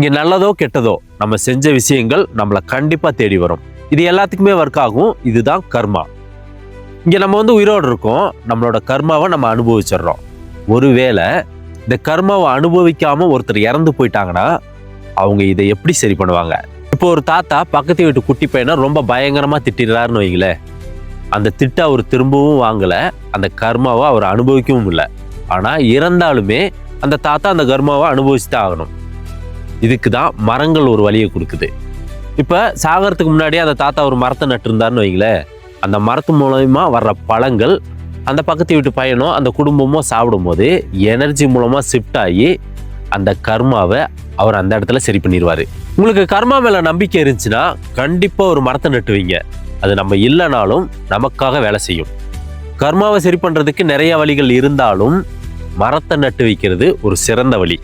இங்கே நல்லதோ கெட்டதோ நம்ம செஞ்ச விஷயங்கள் நம்மளை கண்டிப்பாக தேடி வரும். இது எல்லாத்துக்குமே ஒர்க் ஆகும். இதுதான் கர்மா. இங்கே நம்ம வந்து உயிரோடு இருக்கோம். நம்மளோட கர்மாவை நம்ம அனுபவிச்சிடுறோம். ஒருவேளை இந்த கர்மாவை அனுபவிக்காமல் ஒருத்தர் இறந்து போயிட்டாங்கன்னா அவங்க இதை எப்படி சரி பண்ணுவாங்க? இப்போ ஒரு தாத்தா பக்கத்து வீட்டு குட்டி பையனை ரொம்ப பயங்கரமாக திட்டிடுறாருன்னு வைங்களேன். அந்த திட்ட அவர் திரும்பவும் வாங்கலை. அந்த கர்மாவை அவர் அனுபவிக்கவும் இல்லை. ஆனால் இறந்தாலுமே அந்த தாத்தா அந்த கர்மாவை அனுபவிச்சு தான் ஆகணும். இதுக்கு தான் மரங்கள் ஒரு வழியை கொடுக்குது. இப்போ சாகிறதுக்கு முன்னாடியே அந்த தாத்தா ஒரு மரத்தை நட்டிருந்தாருன்னு வைங்களேன் அந்த மரத்து மூலயமா வர்ற பழங்கள் அந்த பக்கத்து வீட்டு பையனோ அந்த குடும்பமோ சாப்பிடும்போது எனர்ஜி மூலமாக ஷிஃப்ட் ஆகி அந்த கர்மாவை அவர் அந்த இடத்துல சரி பண்ணிடுவார் உங்களுக்கு கர்மா மேலே நம்பிக்கை இருந்துச்சுன்னா கண்டிப்பாக ஒரு மரத்தை நட்டுவீங்க. அது நம்ம இல்லைனாலும் நமக்காக வேலை செய்யும். கர்மாவை சரி பண்ணுறதுக்கு நிறைய வழிகள் இருந்தாலும் மரத்தை நட்டு வைக்கிறது ஒரு சிறந்த வழி.